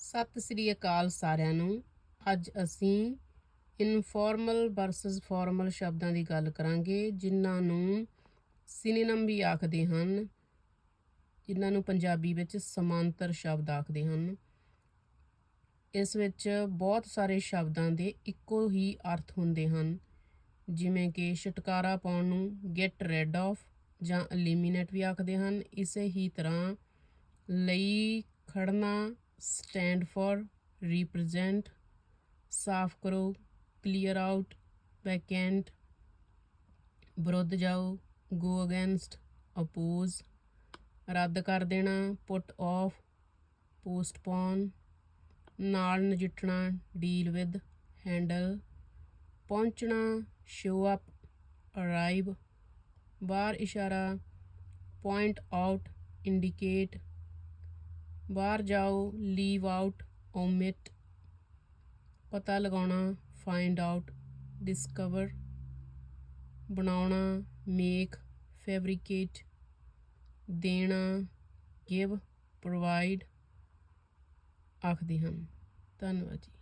ਸਤਿ ਸ੍ਰੀ ਅਕਾਲ ਸਾਰਿਆਂ ਨੂੰ। ਅੱਜ ਅਸੀਂ ਇਨਫਾਰਮਲ ਵਰਸਸ ਫਾਰਮਲ ਸ਼ਬਦਾਂ ਦੀ ਗੱਲ ਕਰਾਂਗੇ, ਜਿਨ੍ਹਾਂ ਨੂੰ ਸਿਨੋਨਮ ਵੀ ਆਖਦੇ ਹਨ, ਜਿਨ੍ਹਾਂ ਨੂੰ ਪੰਜਾਬੀ ਵਿੱਚ ਸਮਾਂਤਰ ਸ਼ਬਦ ਆਖਦੇ ਹਨ। ਇਸ ਵਿੱਚ ਬਹੁਤ ਸਾਰੇ ਸ਼ਬਦਾਂ ਦੇ ਇੱਕੋ ਹੀ ਅਰਥ ਹੁੰਦੇ ਹਨ, ਜਿਵੇਂ ਕਿ ਛੁਟਕਾਰਾ ਪਾਉਣ ਨੂੰ ਗੈਟ ਰੈਡ ਆਫ ਜਾਂ ਐਲੀਮੀਨੇਟ ਵੀ ਆਖਦੇ ਹਨ। ਇਸੇ ਹੀ ਤਰ੍ਹਾਂ ਲਈ ਖੜਨਾ ਸਟੈਂਡ ਫॉर ਰਿਪਰੈਜ਼ੈਂਟ, ਸਾਫ਼ ਕਰੋ, ਕਲੀਅਰ ਆਊਟ ਵੈਕੈਂਟ ਵਿਰੁੱਧ ਜਾਓ, ਗੋ ਅਗੇਂਸਟ, ਅਪੋਜ਼, ਰੱਦ ਕਰ ਦੇਣਾ, ਪੁੱਟ ਆਫ, ਪੋਸਟਪੋਨ, ਨਾਲ ਨਜਿੱਠਣਾ, ਡੀਲ ਵਿਦ, ਹੈਂਡਲ, ਪਹੁੰਚਣਾ, ਸ਼ੋ ਅਪ, ਅਰਾਈਵ, ਬਾਹਰ ਇਸ਼ਾਰਾ, ਪੁਆਇੰਟ ਆਊਟ, ਇੰਡੀਕੇਟ ਬਾਹਰ ਜਾਓ ਲੀਵ ਆਊਟ ਓਮਿਟ ਪਤਾ ਲਗਾਉਣਾ ਫਾਈਂਡ ਆਊਟ ਡਿਸਕਵਰ ਬਣਾਉਣਾ ਮੇਕ ਫੈਬਰੀਕੇਟ ਦੇਣਾ ਗਿਵ ਪ੍ਰੋਵਾਈਡ ਆਖਦੇ ਹਨ। ਧੰਨਵਾਦ ਜੀ।